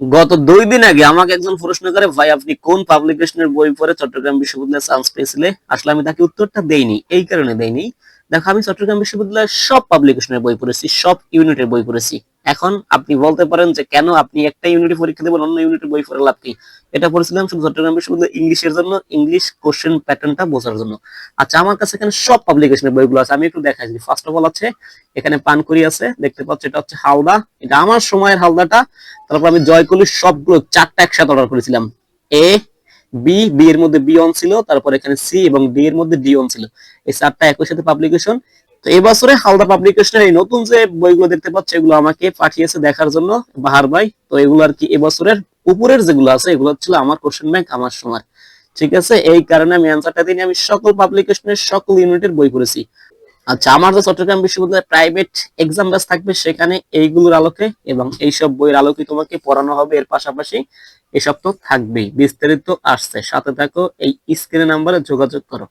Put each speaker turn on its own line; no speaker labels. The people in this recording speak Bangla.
গত দুই দিন আগে আমাকে একজন প্রশ্ন করে, ভাই, আপনি কোন পাবলিকেশনের বই পড়ে চট্টগ্রাম বিশ্ববিদ্যালয়ে চান্স পেয়েছিলেন আসলে আমি তাকে উত্তরটা দেইনি, এই কারণে দেইনি। দেখো, আমি চট্টগ্রাম বিশ্ববিদ্যালয়ের সব পাবলিকেশনের বই পড়েছি, সব ইউনিটের বই পড়েছি। এখন আপনি বলতে পারেন যে কেন আপনি একটা ইউনিটে পরীক্ষা দেবেন, অন্য ইউনিটের বই পড়ে লাভ কি? এটা পড়েছিলাম শুধু চট্টগ্রাম বিশ্ববিদ্যালয় ইংলিশের জন্য, ইংলিশ কোশ্চেন প্যাটার্নটা বোঝার জন্য। আচ্ছা আমার কাছে এখানে সব পাবলিকেশনের বইগুলো আছে, আমি একটু দেখাচ্ছি ফার্স্ট অফ অল আছে, এখানে পানকুড়ি আছে, দেখতে পাচ্ছ এটা হচ্ছে হালদা। এটা আমার সময়ের হালদাটা, তারপর আমি জয়কলির সবগুলো চারটা একসাথে অর্ডার করেছিলাম। এ বি বি এর মধ্যে বি অন ছিল, তারপর এখানে সি এবং ডি এর মধ্যে ডি অন ছিল। এই চারটা একই সাথে পাবলিকেশন তো এই বছরে হালদা পাবলিকেশনের এই নতুন যে বইগুলো দেখতে পাচ্ছ, এগুলো আমাকে পাঠিয়েছে দেখার জন্য বাহার ভাই। তো এগুলো আর কি এবছরের উপরের যেগুলো আছে, এগুলো ছিল আমার কোশ্চেন ব্যাংক আমার সময় ঠিক আছে? এই কারণে আমি অ্যান্সারটা দিই আমি সকল পাবলিকেশনের সকল ইউনিটের বই পড়েছি। আচ্ছা আমার তো চট্টগ্রাম বিশ্ববিদ্যালয়ে প্রাইভেট এক্সাম ব্যাচ থাকবে সেখানে এইগুলোর আলোকে এবং এইসব বইয়ের আলোকে তোমাকে পড়ানো হবে। এর পাশাপাশি এসব তো থাকবেই। বিস্তারিত আসছে। সাথে থাকো, এই স্ক্রিনে নাম্বারে যোগাযোগ করো।